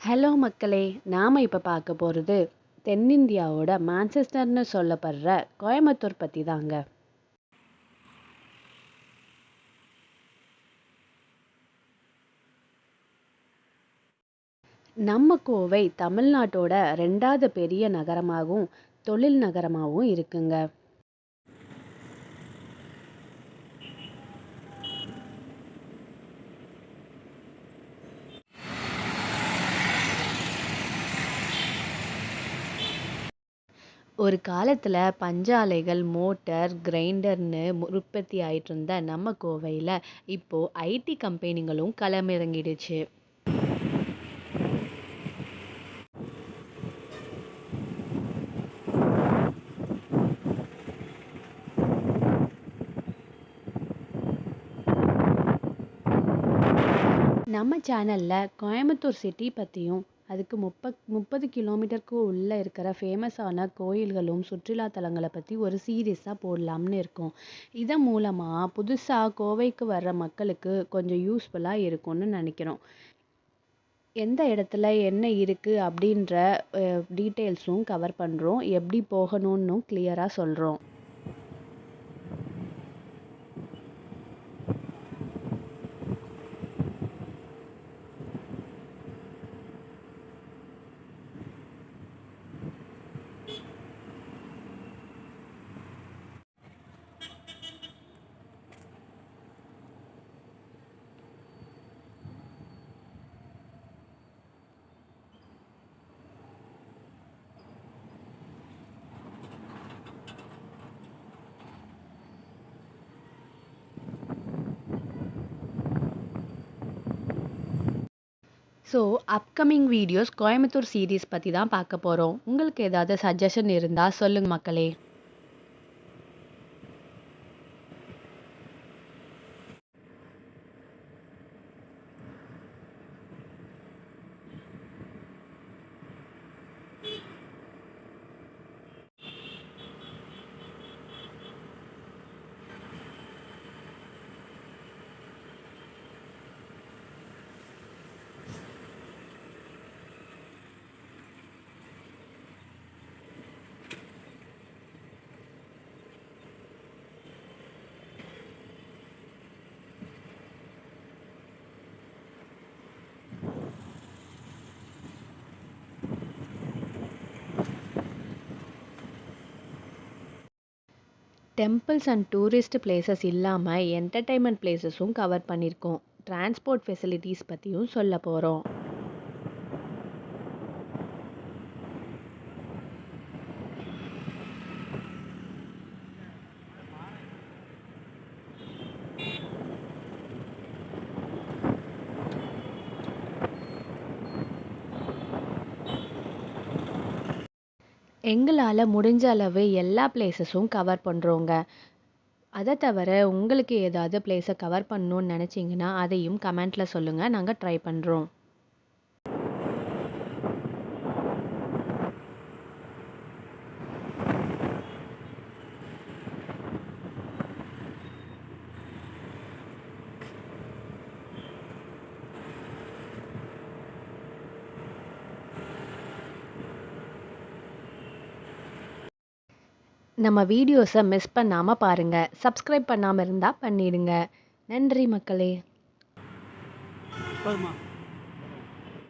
Hello மக்களே நாம் இப்போ பார்க்க போகிறது தென்னிந்தியாவோட மான்செஸ்டர்னு சொல்லப்படுற கோயம்புத்தூர் பற்றி தாங்க. நம்ம கோவை தமிழ்நாட்டோட ரெண்டாவது பெரிய நகரமாகவும் தொழில் நகரமாகவும் இருக்குங்க. ஒரு காலத்தில் பஞ்சாலைகள் மோட்டர் கிரைண்டர்னு உற்பத்தி ஆயிட்டு இருந்த நம்ம கோவையில் இப்போது ஐடி கம்பெனிகளும் களமிறங்கிடுச்சு. நம்ம சேனலில் கோயம்புத்தூர் சிட்டி பற்றியும் அதுக்கு முப்பத் முப்பது கிலோமீட்டருக்கு உள்ளே இருக்கிற ஃபேமஸான கோயில்களும் சுற்றுலாத்தலங்களை பற்றி ஒரு சீரியஸாக போடலாம்னு இருக்கோம். இதன் மூலமாக புதுசாக கோவைக்கு வர்ற மக்களுக்கு கொஞ்சம் யூஸ்ஃபுல்லாக இருக்கும்னு நினைக்கிறோம். எந்த இடத்துல என்ன இருக்குது அப்படின்ற டீட்டெயில்ஸும் கவர் பண்ணுறோம் எப்படி போகணுன்னும் கிளியராக சொல்கிறோம் so upcoming videos Coimbatore series பற்றி தான் பார்க்க போகிறோம் உங்களுக்கு ஏதாவது சஜஷன் இருந்தால் சொல்லுங்கள் மக்களே. டெம்பிள்ஸ் அண்ட் டூரிஸ்ட் பிளேசஸ் இல்லாமல் என்டர்டைன்மெண்ட் பிளேசஸும் கவர் பண்ணியிருக்கோம் டிரான்ஸ்போர்ட் ஃபெசிலிட்டிஸ் பற்றியும் சொல்ல போகிறோம் எங்களால் முடிஞ்ச அளவு எல்லா பிளேசஸும் கவர் பண்ணுறோங்க அதை தவிர உங்களுக்கு ஏதாவது பிளேஸை கவர் பண்ணணுன்னு நினச்சிங்கன்னா அதையும் கமெண்ட்டில் சொல்லுங்கள் நாங்கள் ட்ரை பண்ணுறோம் நம்ம வீடியோஸை மிஸ் பண்ணாமல் பாருங்கள் சப்ஸ்கிரைப் பண்ணாமல் இருந்தால் பண்ணிடுங்க. நன்றி மக்களே. போதுமா